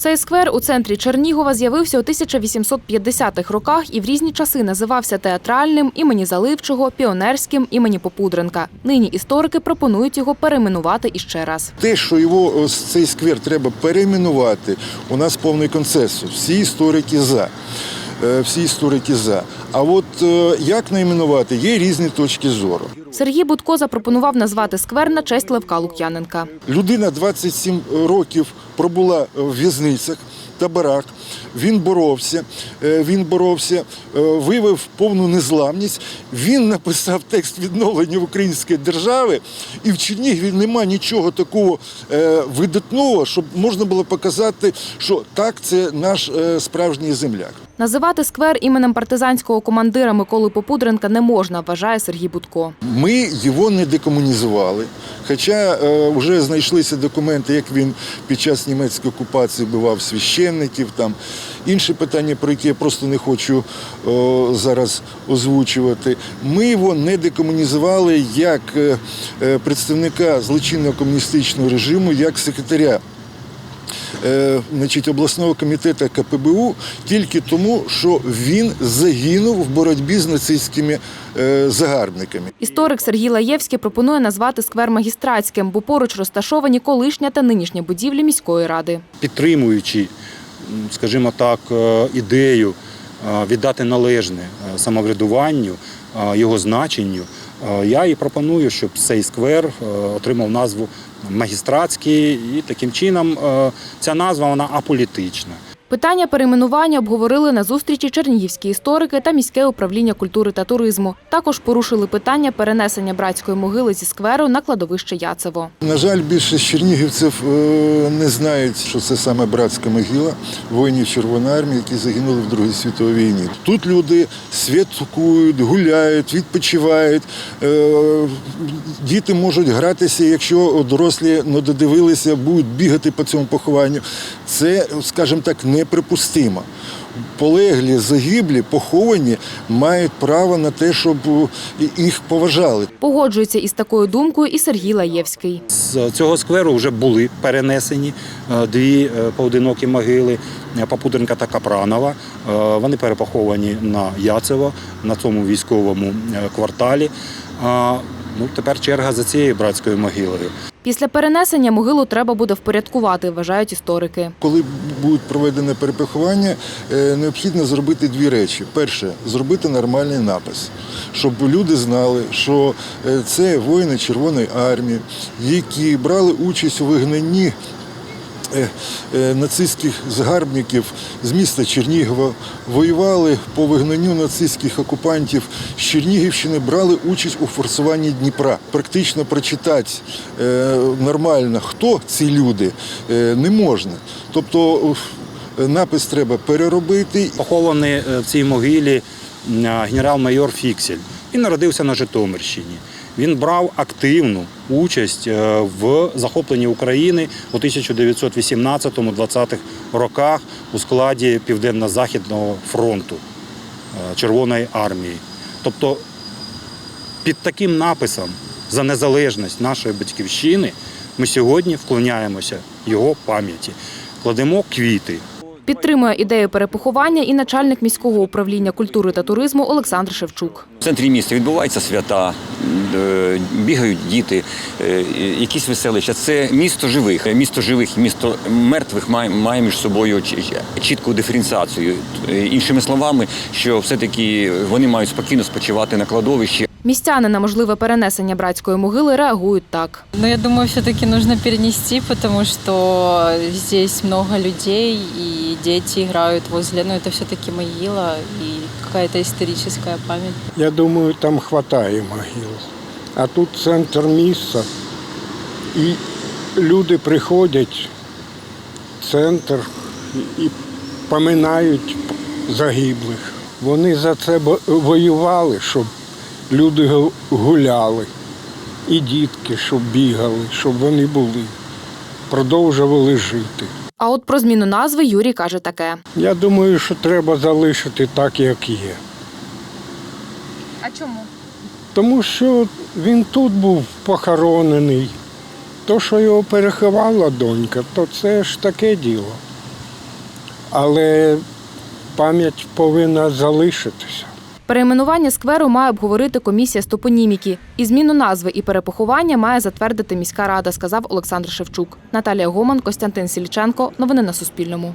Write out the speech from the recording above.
Цей сквер у центрі Чернігова з'явився у 1850-х роках і в різні часи називався театральним імені Заливчого, піонерським імені Попудренка. Нині історики пропонують його перейменувати іще раз. Те, що його ось цей сквер треба перейменувати, у нас повний консенсус. Всі історики за. Е, Всі історики за. А от е, як найменувати, є різні точки зору. Сергій Будко запропонував назвати сквер на честь Левка Лук'яненка. Людина 27 років пробула в в'язницях, таборах. Він боровся, е, він боровся, е, виявив повну незламність. Він написав текст відновлення української держави, і в Чернігові нема нічого такого е, видатного, щоб можна було показати, що так, це наш справжній земляк. Називати сквер іменем партизанського командира Миколи Попудренка не можна, вважає Сергій Будко. Ми його не декомунізували. Хоча вже знайшлися документи, як він під час німецької окупації бивав священників. Там інші питання, про які я просто не хочу е, зараз озвучувати. Ми його не декомунізували як е, е, представника злочинного комуністичного режиму, як секретаря е, значить, обласного комітету КПБУ тільки тому, що він загинув в боротьбі з нацистськими е, загарбниками. Історик Сергій Лаєвський пропонує назвати сквер магістратським, бо поруч розташовані колишня та нинішня будівлі міської ради. підтримуючи, скажімо так, е, ідею е, віддати належне е, самоврядуванню, його значенню, я і пропоную, щоб цей сквер отримав назву магістратський, і таким чином ця назва вона аполітична. Питання перейменування обговорили на зустрічі чернігівські історики та міське управління культури та туризму. Також порушили питання перенесення братської могили зі скверу на кладовище Яцево. На жаль, більшість чернігівців е, не знають, що це саме братська могила воїнів Червоної армії, які загинули в Другій світовій війні. Тут люди святкують, гуляють, відпочивають. Е, Діти можуть гратися, якщо дорослі не додивилися, будуть бігати по цьому похованню. Це, скажімо так, неприпустимо. Полеглі, загиблі, поховані мають право на те, щоб е, їх поважали. Погоджується із такою думкою і Сергій Лаєвський. З цього скверу вже були перенесені е, дві е, поодинокі могили Попудренка та Капранова. Вони перепоховані на Яцево, на цьому військовому кварталі. А, Ну, тепер черга за цією братською могилою. Після перенесення могилу треба буде впорядкувати, вважають історики. Коли буде проведене перепоховання, е, необхідно зробити дві речі. Перше зробити нормальний напис, щоб люди знали, що е, це воїни Червоної армії, які брали участь у вигнанні. Е, е, Нацистських загарбників з міста Чернігова воювали по вигнанню нацистських окупантів з Чернігівщини, брали участь у форсуванні Дніпра. Практично прочитати е, нормально, хто ці люди, не можна. Тобто напис треба переробити. Похований в цій могилі генерал-майор Фіксель. Він народився на Житомирщині. Він брав активну участь е, в захопленні України у 1918-20-х роках у складі Південно-Західного фронту е, Червоної армії. Тобто під таким написом за незалежність нашої батьківщини ми сьогодні вклоняємося його пам'яті, кладемо квіти. Підтримує ідею перепоховання і начальник міського управління культури та туризму Олександр Шевчук. В центрі міста відбуваються свята, е, бігають діти, е, якісь веселища. Це місто живих. Місто живих місто мертвих має, між собою чітку диференціацію. Е, Іншими словами, що все-таки вони мають спокійно спочивати на кладовищі. Містяни на можливе перенесення братської могили реагують так. Но я думаю, все-таки нужно перенести, потому что здесь много людей, и дети играют возле. Ну, это все-таки могила и какая-то историческая память. Я думаю, там хватає могил. А тут центр міста. І люди приходять в центр і поминають загиблих. Вони за це воювали, щоб люди гуляли. І дітки, щоб бігали, щоб вони були, продовжували жити. А от про зміну назви Юрій каже таке. Я думаю, що треба залишити так, як є. А чому? Тому що він тут був похоронений. То, що його переховала донька, то це ж таке діло. але пам'ять повинна залишитися. Перейменування скверу має обговорити комісія з топоніміки. І зміну назви і перепоховання має затвердити міська рада, сказав Олександр Шевчук. Наталія Гоман, Костянтин Сільченко. Новини на Суспільному.